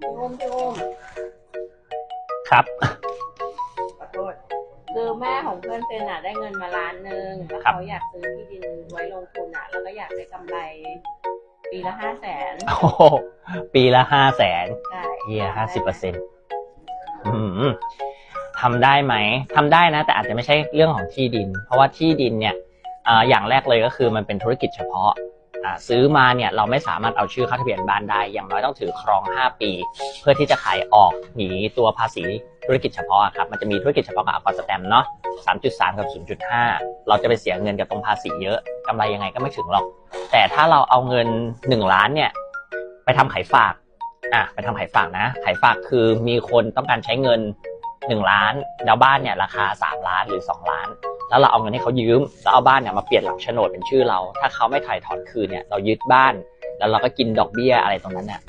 พี่อุ้มพี่อุ้มครับขอโทษคือแม่ของเพื่อนเซนอะได้เงินมาล้านหนึ่งแล้วครับเขาอยากซื้อที่ดินไว้ลงทุนอะ แล้วก็อยากได้กำไร ปีละห้าแสนโอ้โหปีละห้าแสนใช่เฮียห้าสิบเปอร์เซ็นต์ทำได้ไหมทำได้นะ แต่อาจจะไม่ใช่เรื่องของที่ดิน เพราะว่าที่ดินเนี่ยอ่าอย่างแรกเลยก็คือมันเป็นธุรกิจเฉพาะอ่า ซื้อมาเนี่ยเราไม่สามารถเอาชื่อเข้าทะเบียนบ้านได้ อย่างน้อยต้องถือครอง 5 ปี เพื่อที่จะขายออกหนีตัวภาษีธุรกิจเฉพาะครับมันจะมีธุรกิจเฉพาะกับอากรสแตมเนาะ3.3 กับ 0.5 เราจะไปเสียเงินกับตรงภาษีเยอะกำไรยังไงก็ไม่ถึงหรอก แต่ถ้าเราเอาเงิน 1 ล้านเนี่ยไปทำขายฝากอะไปทำขายฝากนะขายฝากคือมีคนต้องการใช้เงิน 1 ล้าน แล้วบ้านเนี่ยราคา 3 ล้านหรือ 2 ล้าน แล้วเราเอาเงินให้เขายืมแล้วเอาบ้านเนี่ยมาเปลี่ยนหลักโฉนดเป็นชื่อเรา ถ้าเขาไม่ถ่ายถอนคืนเนี่ยเรายึดบ้าน แล้วเราก็กินดอกเบี้ยอะไรตรงนั้นเนี่ย